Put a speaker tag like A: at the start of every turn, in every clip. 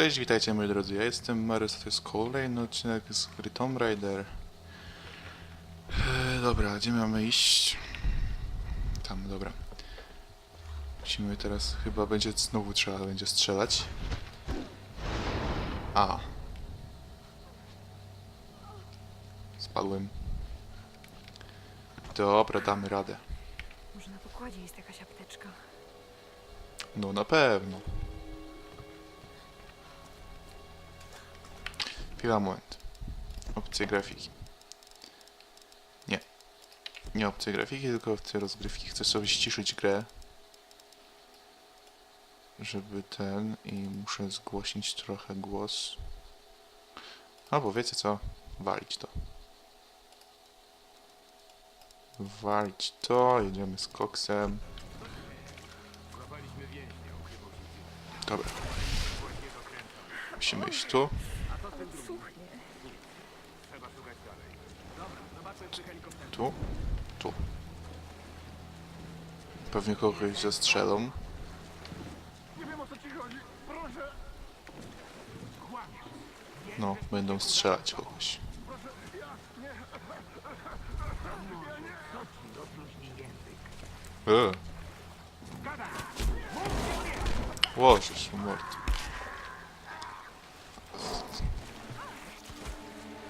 A: Cześć, witajcie moi drodzy, ja jestem Marys, to jest kolejny odcinek z gry Tomb Raider. Eee, dobra, gdzie mamy iść? Tam, dobra. Musimy teraz, chyba będzie, znowu trzeba będzie strzelać. A. Spadłem. Dobra, damy radę.
B: Może na pokładzie jest jakaś apteczka.
A: No na pewno. Chwila, moment. Opcje grafiki. Nie. Nie opcje grafiki, tylko opcje rozgrywki. Chcę sobie ściszyć grę. Żeby ten... I muszę zgłosić trochę głos. Albo wiecie co? Walić to. Walić to. Jedziemy z koksem. Dobra. Musimy iść tu. Tu. Tu. Pewnie kogoś zastrzelą. No, będą strzelać kogoś. Eee. Łożysz, mord.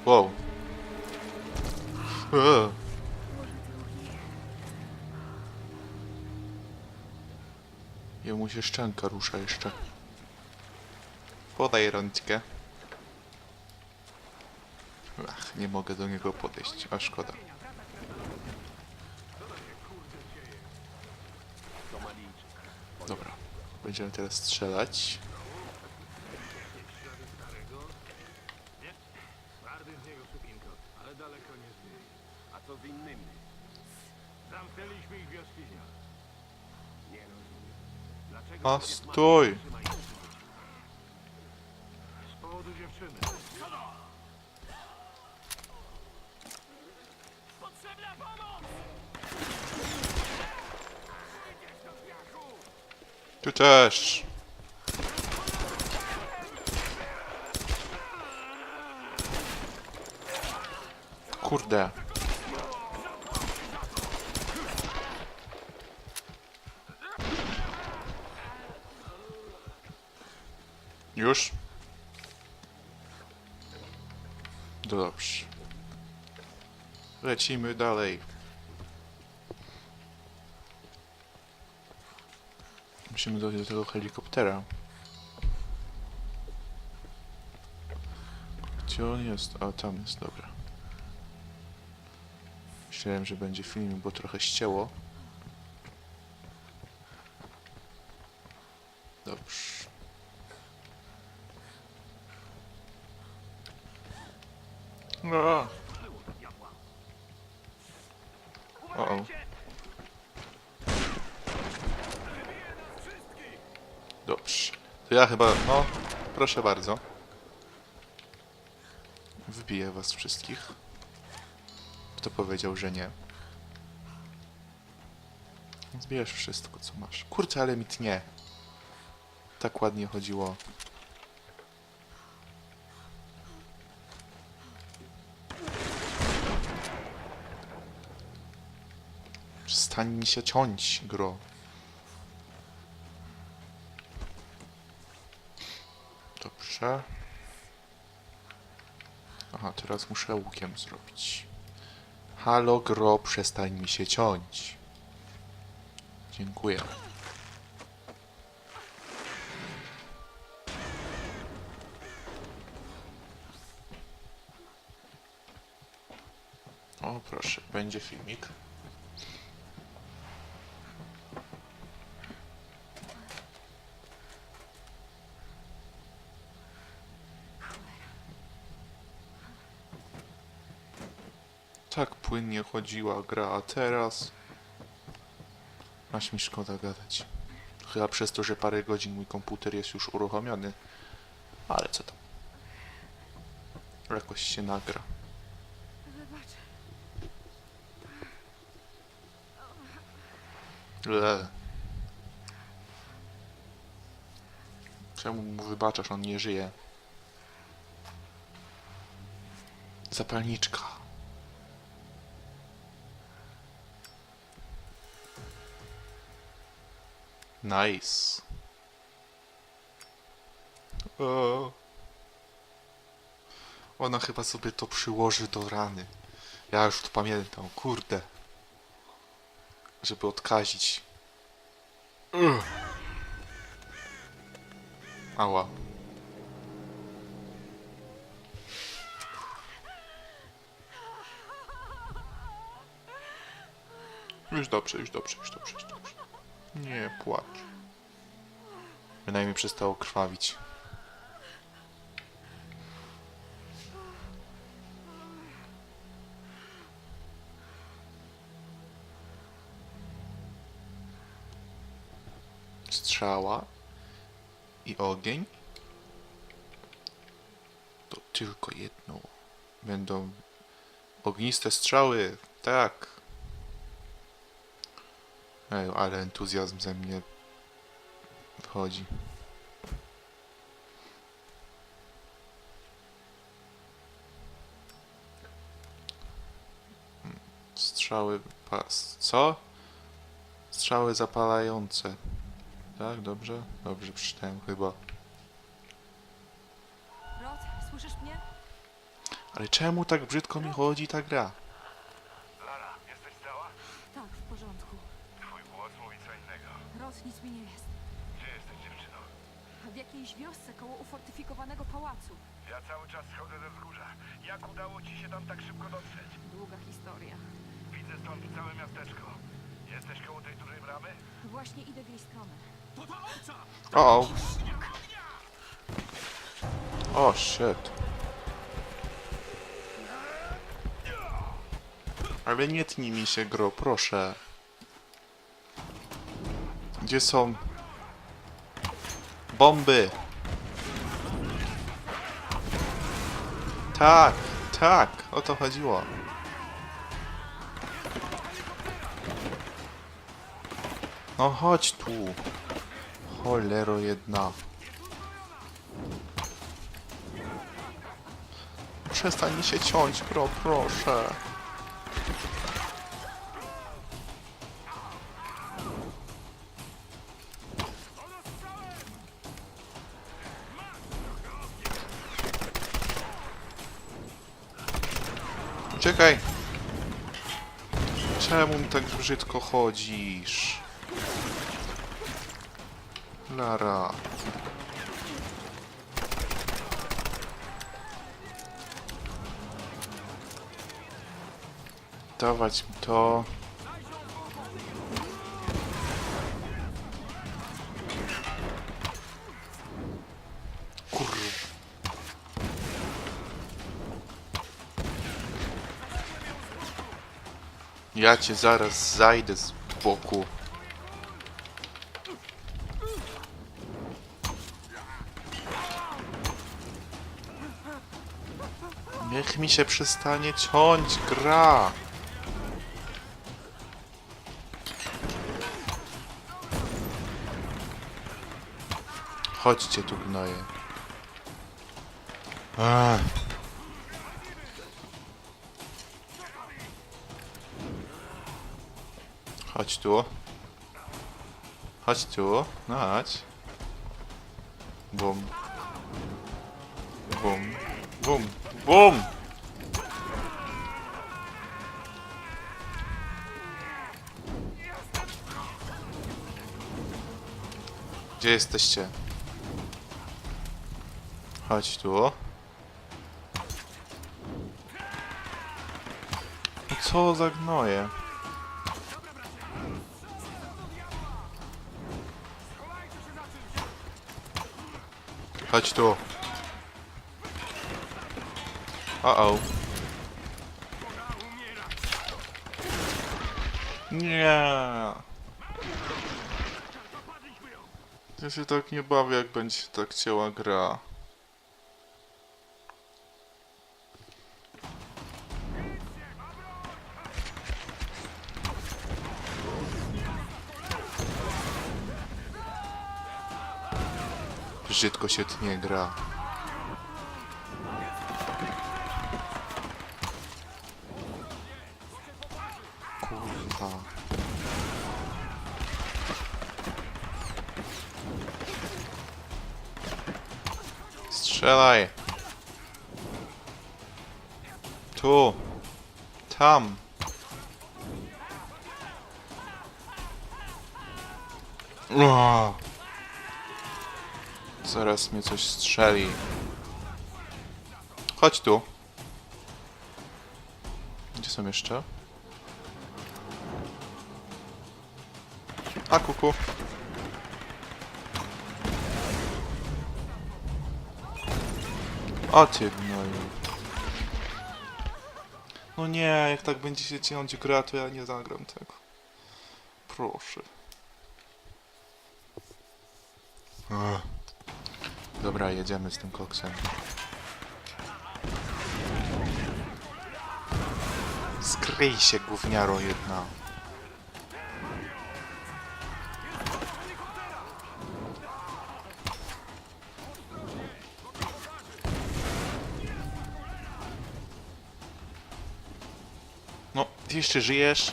A: Wow. Eee. Jemu się szczęka rusza jeszcze. Podaj rączkę. Ach, nie mogę do niego podejść, a szkoda. Dobra, będziemy teraz strzelać.
C: Twardy z niego sukinko, ale daleko nie zły. A co z innymi? Zamknęliśmy ich w jaskiniach. Nie rozumiem. Dlaczego...
A: A
C: się
A: stój!
C: trzymają przy życiu? Z powodu dziewczyny. Potrzebna pomoc!
A: Tu też. Kurde. Już? Dobrze. Lecimy dalej. Musimy dojść do tego helikoptera. Gdzie on jest? A tam jest, dobra. Myślałem, że będzie film, bo trochę ścięło. Dobrze. No. O, o. Dobrze. To ja chyba, no, proszę bardzo. Wbiję was wszystkich. Kto powiedział, że nie? Zbierz wszystko, co masz. Kurczę, ale mi tnie. Tak ładnie chodziło. Przestań mi się ciąć, gro. Dobrze. Aha, teraz muszę łukiem zrobić. Halo, gro, przestań mi się ciąć. Dziękuję. O, proszę, będzie filmik. Tak płynnie chodziła gra, a teraz... Aż mi szkoda gadać. Chyba przez to, że parę godzin mój komputer jest już uruchomiony. Ale co tam. Jakoś się nagra. Le. Czemu mu wybaczasz? On nie żyje. Zapalniczka. Nice. O. Ona chyba sobie to przyłoży do rany. Ja już to pamiętam, kurde. Żeby odkazić. Ugh. Ała. Już dobrze, już dobrze, już dobrze, już dobrze. Nie płacz. Bynajmniej przestało krwawić. Strzała i ogień. To tylko jedno. Będą ogniste strzały. Tak. Ej, ale entuzjazm ze mnie wchodzi. Strzały pas. Co? Strzały zapalające. Tak, dobrze? Dobrze przeczytałem chyba.
B: Rod, słyszysz mnie?
A: Ale czemu tak brzydko mi chodzi ta gra?
C: Lara, jesteś cała?
B: Tak, w porządku.
C: Twój głos mówi co innego.
B: Rod, nic mi nie jest.
C: Gdzie jesteś dziewczyną?
B: W jakiejś wiosce koło ufortyfikowanego pałacu.
C: Ja cały czas schodzę ze wzgórza. Jak udało ci się tam tak szybko dotrzeć?
B: Długa historia.
C: Widzę stąd całe miasteczko. Jesteś koło tej dużej bramy?
B: Właśnie idę w jej stronę.
A: O! O, shit. Ale nie tnij mi się, gro, proszę. Gdzie są... Bomby! Tak, tak, o to chodziło. No chodź tu. Cholero jedna. Przestań się ciąć, bro, proszę. Uciekaj! Czemu tak brzydko chodzisz? Lara. Dawać mi to. Ja cię zaraz zajdę z boku. Niech mi się przestanie ciąć gra. Chodźcie tu gnoje. Ach. Chodź tu. Chodź tu. No chodź. Bum. Bum. Bum. Bum! Gdzie jesteście? Chodź tu. No Co za gnoje? Chodź tu. Uh-oh. Nie. Ja się tak nie bawię, jak będzie tak cięła gra. Brzydko się tnie gra. Kurwa. Strzelaj. Tu. Tam. Ua. Zaraz mnie coś strzeli. Chodź tu. Gdzie są jeszcze? A kuku. O ty gnoju. No nie, jak tak będzie się ciąć gra, to ja nie zagram tego. Proszę. Ech. Dobra, jedziemy z tym koksem. Skryj się, gówniaro jedna. No, ty jeszcze żyjesz?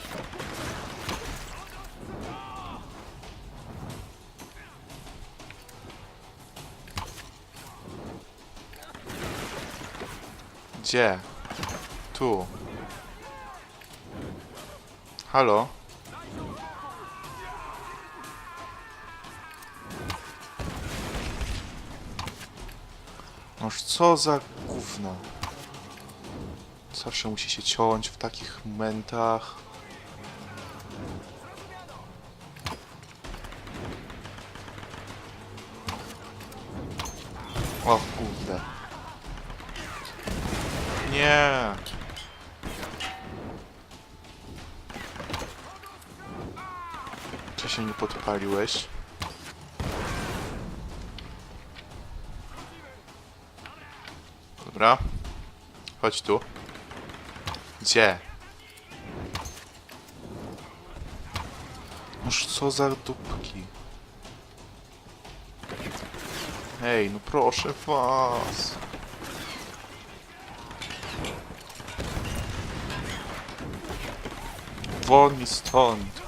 A: Gdzie? Tu. Halo? Noż co za gówno. Zawsze musi się ciąć w takich momentach. Nie. Czy się nie podpaliłeś? Dobra. Chodź tu. Gdzie? Noż co za dupki. Hej, no proszę was. Won mi stąd.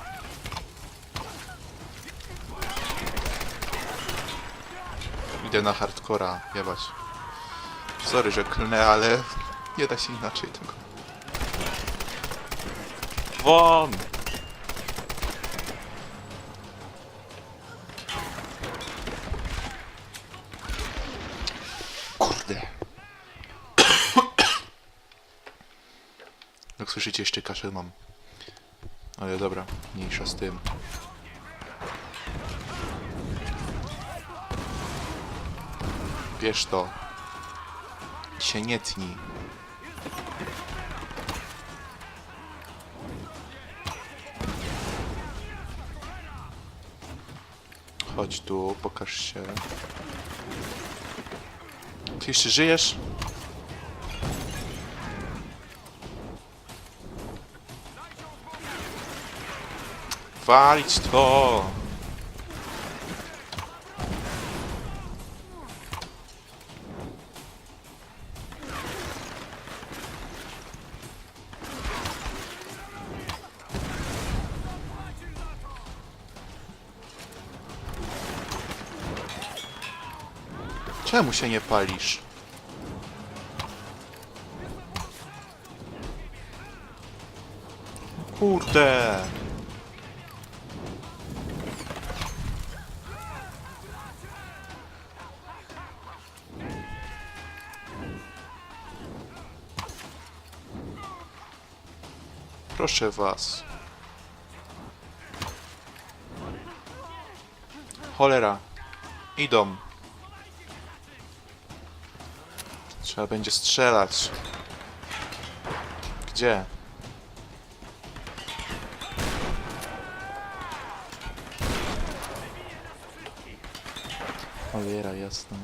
A: Idę na hardcora, jebać. Sorry, że klnę, ale nie da się inaczej tego. Won! Słyszycie, jeszcze kaszel mam. Ale dobra, mniejsza z tym. Bierz to. Się nie tnij. Chodź tu, pokaż się. Ty jeszcze żyjesz? Walić to! Czemu się nie palisz? Kurde! Proszę was. Cholera. Idą. Trzeba będzie strzelać. Gdzie? Cholera, jasne.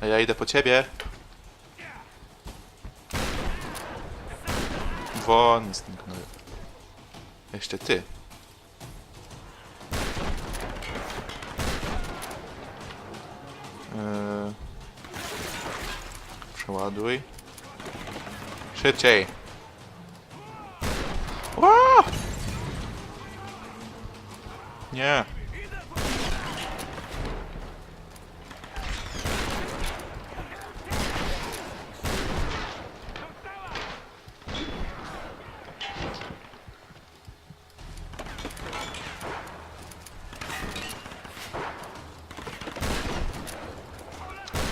A: A ja idę po ciebie. Won z tym gnojem. Jeszcze ty. Eee, przeładuj. Szybciej. Ła! Nie.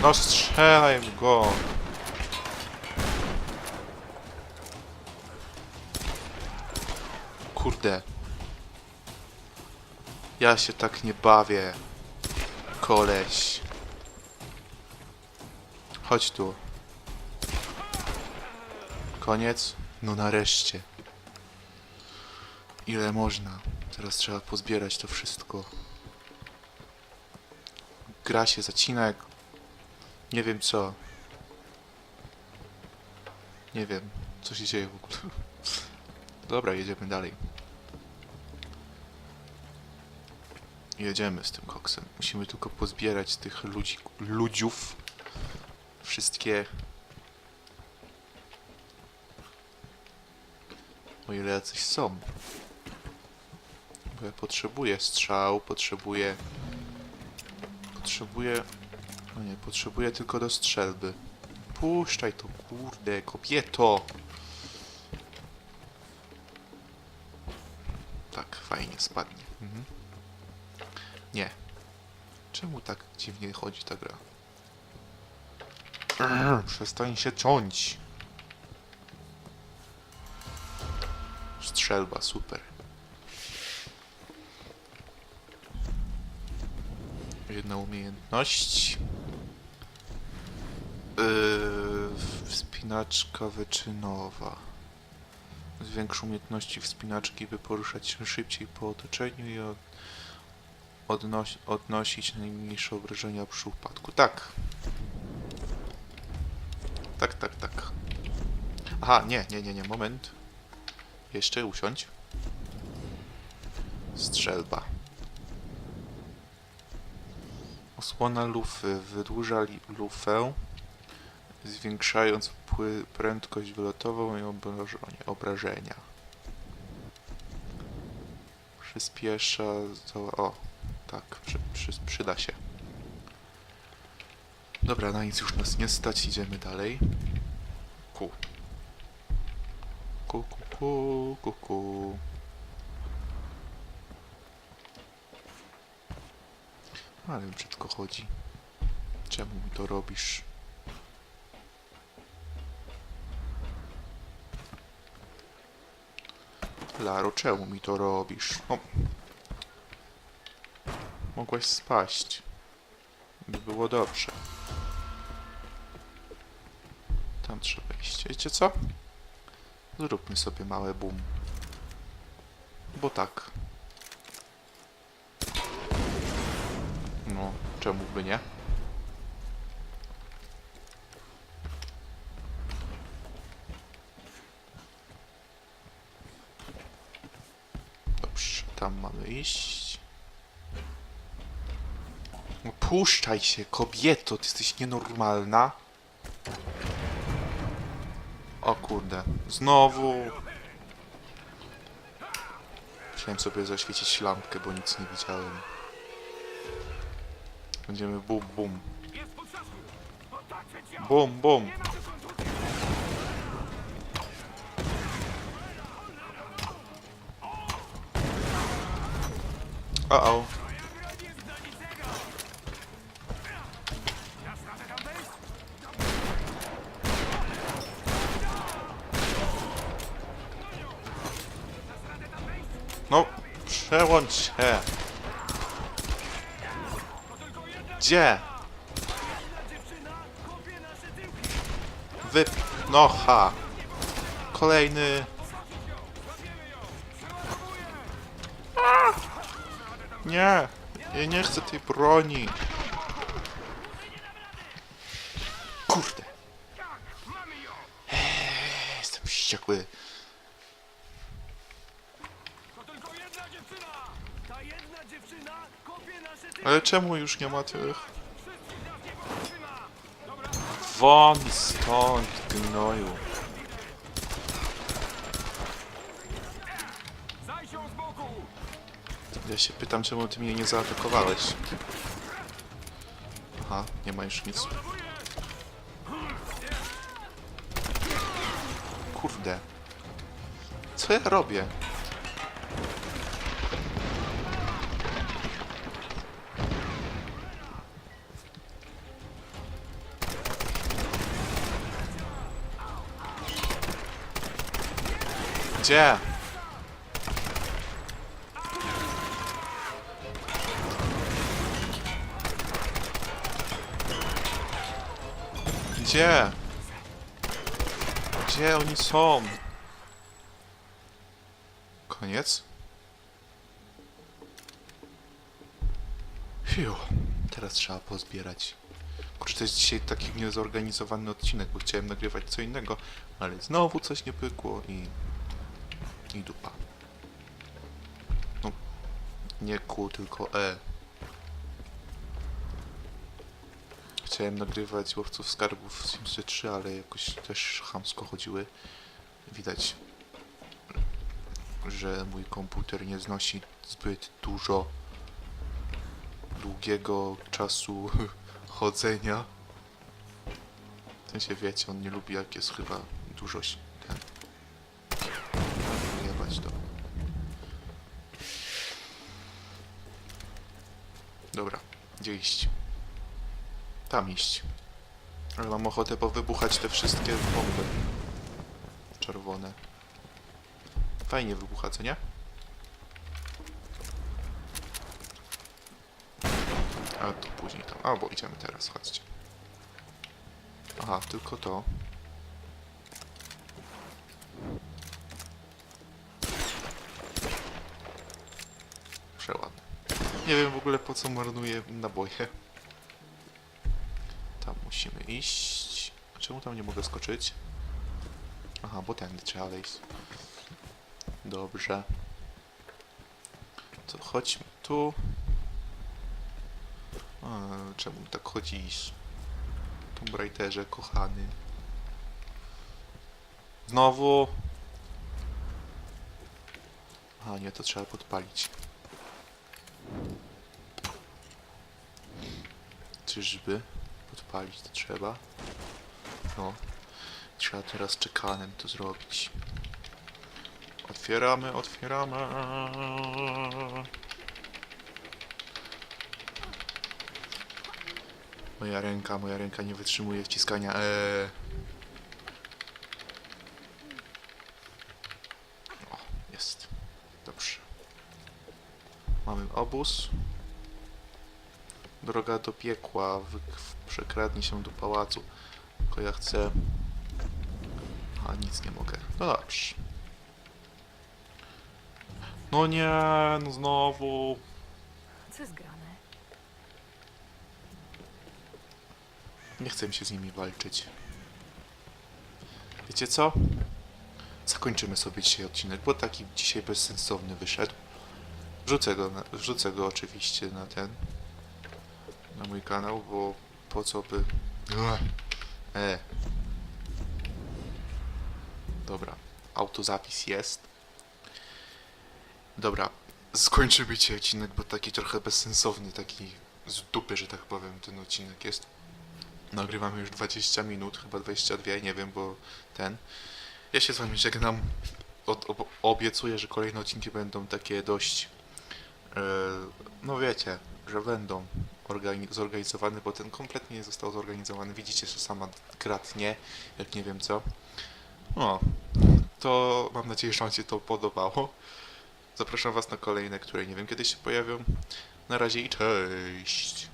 A: No strzelaj go. Kurde. Ja się tak nie bawię. Koleś. Chodź tu. Koniec? No nareszcie. Ile można? Teraz trzeba pozbierać to wszystko. Gra się zacinek. Nie wiem co. Nie wiem, co się dzieje w ogóle. Dobra, jedziemy dalej. Jedziemy z tym koksem. Musimy tylko pozbierać tych ludzi, ludziów. Wszystkie. O ile jacyś są. Bo ja potrzebuję strzał, potrzebuję... Potrzebuję... Nie, potrzebuję tylko do strzelby. Puszczaj to, kurde, kobieto! Tak, fajnie, spadnie. Mhm. Nie. Czemu tak dziwnie chodzi ta gra? Przestań się ciąć. Strzelba, super. Jedna umiejętność. Yy, wspinaczka wyczynowa. Zwiększ umiejętności wspinaczki, by poruszać się szybciej po otoczeniu i od, odnoś, odnosić najmniejsze obrażenia przy upadku. Tak. Tak, tak, tak. Aha, nie, nie, nie, nie, moment. Jeszcze usiądź. Strzelba. Osłona lufy wydłuża lufę, zwiększając prędkość wylotową i obrażenia. Przyspiesza... To, o, tak, przy, przy, przyda się. Dobra, na nic już nas nie stać, idziemy dalej. Ku. Ku, ku, ku, ku, ku. Ale brzydko chodzi. Czemu mi to robisz? Laro, czemu mi to robisz? O. Mogłaś spaść. By było dobrze. Tam trzeba iść. Wiecie co? Zróbmy sobie małe boom. Bo tak. No, czemu by nie? Dobrze, tam mamy iść. No, puszczaj się, kobieto, ty jesteś nienormalna. O kurde, znowu. Chciałem sobie zaświecić lampkę, bo nic nie widziałem. Będziemy bum bum. Bum bum. O o. No, przełącz się. Gdzie?
C: Dziewczyna kopie nasze tyłki!
A: Wy... No ha. Kolejny... Nie. Ja nie chcę tej broni. Kurde.
C: Ją!
A: Jestem wściekły. Ale czemu już nie ma tych... Won stąd, gnoju.
C: Zaj się z boku!
A: Ja się pytam, czemu ty mnie nie zaatakowałeś. Aha, nie ma już nic. Kurde. Co ja robię? Gdzie? Gdzie? Gdzie oni są? Koniec? Fiu, teraz trzeba pozbierać. Kurczę, to jest dzisiaj taki niezorganizowany odcinek, bo chciałem nagrywać co innego, ale znowu coś nie pykło i... i dupa. No, nie Q, tylko E. Chciałem nagrywać łowców skarbów w Simsy 3, ale jakoś też chamsko chodziły. Widać, że mój komputer nie znosi zbyt dużo długiego czasu chodzenia. W sensie wiecie, on nie lubi jak jest chyba dużo ten. Jebać to. Dobra, gdzie iść? Tam iść. Ale mam ochotę powybuchać te wszystkie bomby. Czerwone. Fajnie wybucha, co nie? A to później tam. Albo idziemy teraz, chodźcie. Aha, tylko to. Przeładne. Nie wiem w ogóle po co marnuję naboje. Tam musimy iść. A Czemu tam nie mogę skoczyć? Aha, bo tędy trzeba wejść. Dobrze. To chodźmy tu. A, czemu tak chodzisz? Tomb Raiderze, kochany. Znowu. A nie, to trzeba podpalić. Czyżby? Podpalić to trzeba. No. Trzeba teraz czekanem to zrobić. Otwieramy, otwieramy. Moja ręka, moja ręka nie wytrzymuje wciskania. Eee. O, jest. Dobrze. Mamy obóz. Droga do piekła. Wy, w- przekradnij się do pałacu. Tylko ja chcę... A, nic nie mogę. No dobrze. No nie, no znowu.
B: Co jest grane?
A: Nie chcę mi się z nimi walczyć. Wiecie co? Zakończymy sobie dzisiaj odcinek, bo taki dzisiaj bezsensowny wyszedł. Wrzucę go, na, wrzucę go oczywiście na ten, na mój kanał, bo po co by... Ech. E. Dobra, autozapis jest. Dobra, skończymy dzisiaj odcinek, bo taki trochę bezsensowny, taki z dupy, że tak powiem, ten odcinek jest. Nagrywamy już 20 minut, chyba 22, nie wiem, bo ten. Ja się z wami żegnam. Od, ob, obiecuję, że kolejne odcinki będą takie dość. E, no wiecie, że będą organi- zorganizowane, bo ten kompletnie nie został zorganizowany. Widzicie, że sama gra tnie, jak nie wiem co. No, to mam nadzieję, że Wam się to podobało. Zapraszam Was na kolejne, które nie wiem kiedy się pojawią. Na razie i cześć!